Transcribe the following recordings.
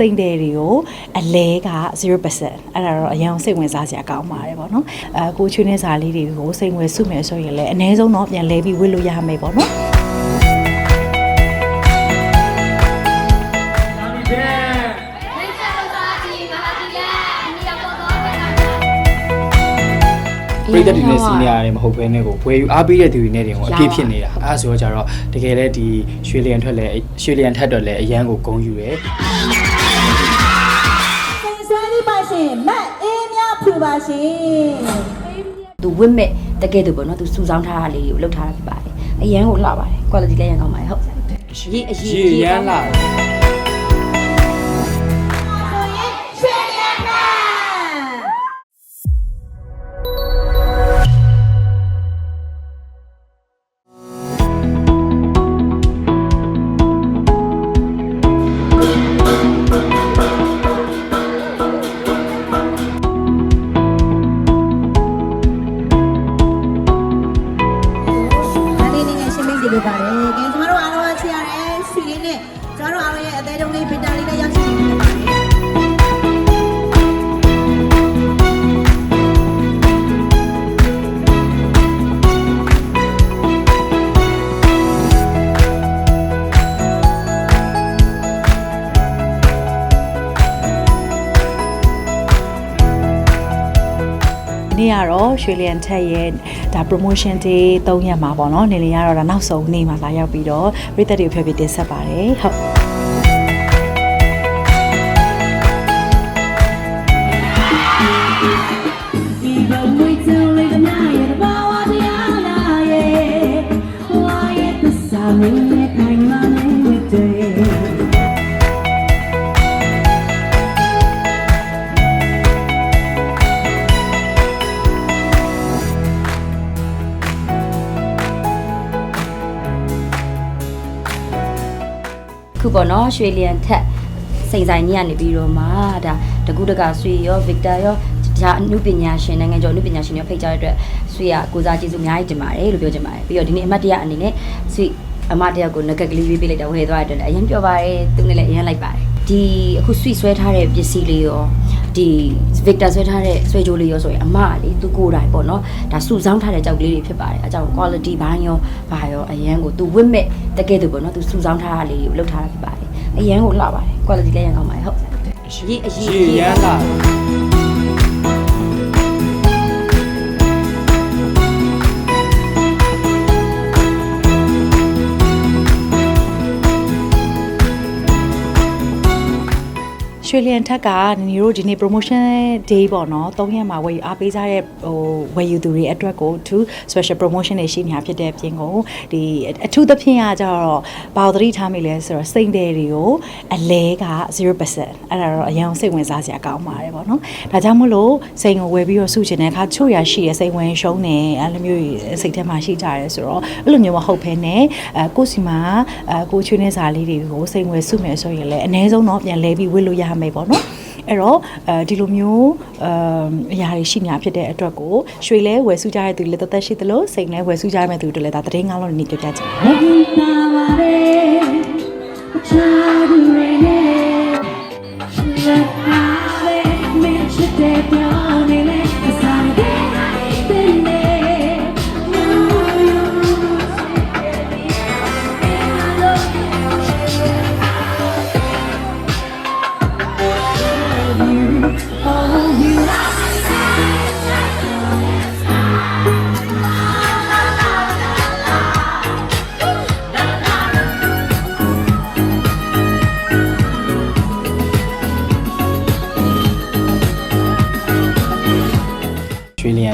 စိမ့်တဲ့တွေကိုအလဲက0%အဲ့ဒါတော့အရင်စိတ်ဝင်စားစရာကောင်းပါတယ်ပေါ့နော်အဲကိုချွေးနေစာလေးတွေကိုစိတ်ဝင်စုမယ်ဆိုရင်လည်းအနည်းဆုံးတော့ပြန်လဲပြီးဝစ်လို့ရမယ်ပေါ့နော်ပရိသတ်တွေနဲ့စီနီယာတွေမဟုတ်ဘဲနဲ့ကိုဘွယ်ယူအားပေးတဲ့သူတွေနဲ့တင်ကိုအပြည့်ဖြစ်နေတာအဲဒါဆိုတော့ကြတော့တကယ်လဲဒီရွှေလျံထွက်လဲရွှေလျံထက်တော့လဲအရန်ကိုဂုံယူတယ်စိန်ဆွဲလေးပါရှင် မတ်အေးမြဖြူပါရှင်သူဝစ်မဲ့တကယ်သူပေါ့နော်သူစူဆောင်းထားတာလေးကိုလုပ်ထားတာဖြစ်ပါတယ်အရန်ကိုလှပါတယ် quality လည်းရန်ကောင်းပါတယ်ဟုတ်ရေးအရေးရေရန်လာ နဲ့ နေ့ကတော့ရွှေလျံထက်ရဲ့ဒါ promotion day 3ရက်မှာပေါ့နော်နေနေရတော့ဒါနောက်ဆုံးနေ့မှာလာရောက်ပြီးတော့ပြည်သက်တွေကိုဖျက်ပြီးတင်ဆက်ပါတယ်ဟုတ် ပေါ့နော်ရွှေလျံထက်စိန်ဆိုင်ကြီးကနေပြီးတော့မှဒါတကူတကဆွေရောဗစ်တာရောဒါအနုပညာရှင်နိုင်ငံကျော်အနုပညာရှင်တွေဖိတ်ကြားတဲ့အတွက်ဆွေကကိုစားကျေးဇူးအများကြီးတင်ပါတယ်လို့ပြောချင်ပါတယ်ပြီးတော့ဒီနေ့အမတ်တရအနေနဲ့ဆွေအမတ်တရကိုငကက်ကလေးပေးလိုက်တော့ဝယ်သွားတဲ့အတွက်လည်းအရင်ပြောပါတယ်သူနဲ့လည်းအရင်လိုက်ပါတယ် ဒီအခုဆွေဆွဲထားတဲ့ပစ္စည်းလေးရောဒီ Victor ဆွဲထားတဲ့ဆွဲကြိုးလေးရောဆိုရင်အမကလေသူကိုယ်တိုင်ပေါ့နော်ဒါစုဆောင်းထားတဲ့ကြောက်ကလေးတွေဖြစ်ပါတယ်အကြောင်း quality ဘိုင်းရောဘာရောအရန်ကိုသူဝစ်မဲ့တကယ်သူပေါ့နော်သူစုဆောင်းထားတာလေးကိုလုပ်ထားတာဖြစ်ပါတယ်အရန်ကိုလှပါတယ် quality လည်းရန်ကောင်းပါတယ်ဟုတ်ရေးအရေးရေရန်လာ ရွှေလျံထက်ကနီတို့ဒီနေ့ promotion day ပေါ့နော်3ရက်မှာဝယ်ယူအားပေးကြတဲ့ဟိုဝယ်ယူသူတွေအတွက်ကို to special promotion တွေရှိနေတာဖြစ်တဲ့အပြင်ကိုဒီအထူးသဖြင့်ကကြတော့ဘာလို့သတိထားမိလဲဆိုတော့စိမ့်တဲ့တွေကိုအလဲက0%အဲ့ဒါတော့အရင်စိတ်ဝင်စားစရာကောင်းပါတယ်ပေါ့နော်ဒါကြောင့်မို့လို့စိန်ကိုဝယ်ပြီးတော့စုချင်တဲ့အခါချို့ရရှိရစိတ်ဝင်ရှုံးနေအဲ့လိုမျိုးစိတ်ထဲမှာရှိကြရဲဆိုတော့အဲ့လိုမျိုးမဟုတ်ဘဲနဲ့အဲကိုယ့်စီမှာအဲကိုချွေးနေစာလေးတွေကိုစိတ်ဝင်စုမယ်ဆိုရင်လည်းအနည်းဆုံးတော့ပြန်လဲပြီးဝစ်လို့ရမယ်ပေါ့နော်အဲ့တော့အဲဒီလိုမျိုးအမ်အရာတွေရှိများဖြစ်တဲ့အတွက်ကိုရွှေလဲဝယ်စုကြတဲ့သူလည်းတသက်ရှိသလိုစိတ်လဲဝယ်စုကြရမယ့်သူတွေလည်းဒါတရင်ကောင်းလို့နေကြပြချင်တယ်နော်ဒီပါပါလေချာဒူရေနေလက်ပါလေမင်းချစ်တဲ့ပြောင်းနေလေ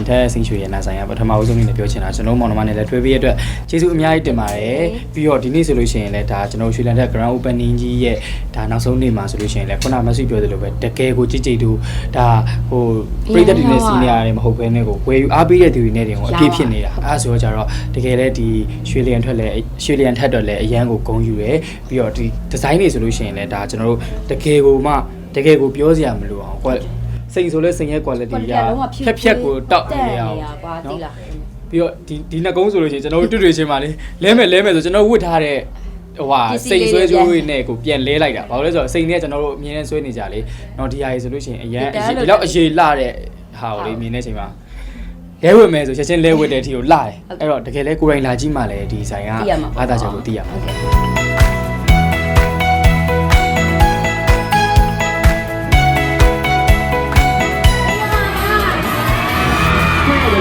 ထက်စိန်ရွှေရနာဆိုင်ကပထမဦးဆုံးအနေနဲ့ပြောချင်တာကျွန်တော်မောင်နှမနဲ့လည်းတွေ့ပြီးရအတွက်ကျေးဇူးအများကြီးတင်ပါတယ်ပြီးတော့ဒီနေ့ဆိုလို့ရှိရင်လည်းဒါကျွန်တော်ရွှေလျံထက် grand opening ကြီးရဲ့ဒါနောက်ဆုံးနေ့မှာဆိုလို့ရှိရင်လည်းခုနမဆွေပြောသလိုပဲတကယ်ကိုကြည်ကြည်တူဒါဟိုပရိသတ်တွေနဲ့စီနီယာတွေမဟုတ်ဘဲနဲ့ကိုဝယ်ယူအားပေးတဲ့သူတွေနဲ့တင်ကိုအပြည့်ဖြစ်နေတာအဲဒါဆိုတော့ကြတော့တကယ်လဲဒီရွှေလျံထွက်လဲရွှေလျံထက်တော့လဲအရန်ကိုဂုံယူရယ်ပြီးတော့ဒီဒီဇိုင်းတွေဆိုလို့ရှိရင်လည်းဒါကျွန်တော်တို့တကယ်ကိုမှတကယ်ကိုပြောစရာမလိုအောင်ကွ စိန်ဆိုလဲစိန်ရဲ့ quality ကဖြက်ဖြက်ကိုတောက်နေရအောင်ကွာတိလားပြီးတော့ဒီဒီနှစ်ကုန်းဆိုလို့ရှိရင်ကျွန်တော်တို့တွေ့တွေ့ချင်းပါလေလဲမယ်လဲမယ်ဆိုကျွန်တော်ဝတ်ထားတဲ့ဟိုဟာစိတ်ဆွဲကြိုးတွေနဲ့ကိုပြန်လဲလိုက်တာဘာလို့လဲဆိုတော့စိတ်နဲ့ကျွန်တော်တို့အမြင်နဲ့ဆွဲနေကြလေနော်ဒီဟာကြီးဆိုလို့ရှိရင်အရန်ဒီလောက်အရေးလာတဲ့ဟာကိုလေမြင်နေချိန်မှာလဲဝတ်မယ်ဆိုချက်ချင်းလဲဝတ်တဲ့အထီကိုလာတယ်အဲ့တော့တကယ်လဲကိုယ်တိုင်လာကြည့်မှလည်းဒီဆိုင်ကဘာသာချက်ကိုသိရမှာ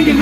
Happy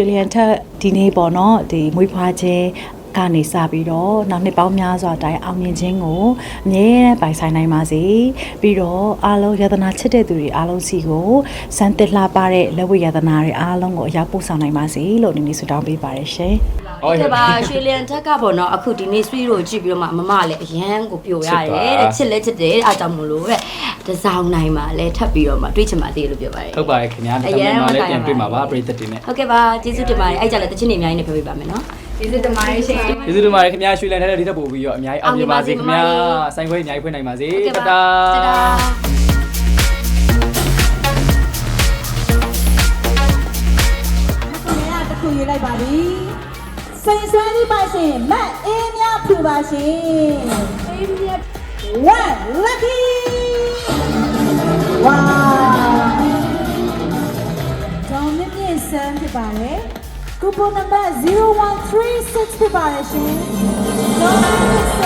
ရွှေလျံထက်ဒီနေ့ပေါ့နော်ဒီမွေးဖွားခြင်းကနေစပြီးတော့နောက်နှစ်ပေါင်းများစွာတိုင်အောင်မြင်ခြင်းကိုအမြဲတမ်းပိုင်ဆိုင်နိုင်ပါစေပြီးတော့အားလုံးယတနာချစ်တဲ့သူတွေအားလုံးစီကိုစံတက်လှပတဲ့လက်ဝဲယတနာတွေအားလုံးကိုအရောက်ပို့ဆောင်နိုင်ပါစေလို့ဒီနေ့ဆုတောင်းပေးပါတယ်ရှင် ဟုတ်ကဲ့ပါရွှေလျံထက်ကပေါ့နော်အခုဒီနေ့ sweet ကိုကြည့်ပြီးတော့မှမမလည်းအရန်ကိုပြိုရတယ်တဲ့ချစ်လဲချစ်တယ်အားကြောင့်မလို့တဲ့တစောင်းနိုင်မှာလဲထပ်ပြီးတော့မှတွေးချင်ပါသေးလို့ပြောပါတယ်ဟုတ်ပါတယ်ခင်ဗျာဒီကနေ့မှလည်းပြန်တွေ့မှာပါပရိသတ်တွေနဲ့ဟုတ်ကဲ့ပါကျေးဇူးတင်ပါတယ်အဲ့ကြလည်းတချင်နေအများကြီးနဲ့ပြောပြပါမယ်နော်ကျေးဇူးတင်ပါတယ်ခင်ဗျာရွှေလန်ထဲတဲ့ဒီထက်ပို့ပြီးတော့အများကြီးအောင်မြင်ပါစေခင်ဗျာဆိုင်ခွဲအများကြီးဖွင့်နိုင်ပါစေဟုတ်ကဲ့တပါတာတတာခမရတစ်ခုရေးလိုက်ပါပြီ စိန်ဆွဲပြီးပါရှင်မတ်အေးမြဖြူပါရှင်အေးမြ one lucky wow တောင်းမြင့်မြင့်ဆန်းဖြစ်ပါတယ်ကူပွန်နံပါတ်0136ဖြစ်ပါတယ်ရှင်တောင်းမြင့်မြင့်ဆန်း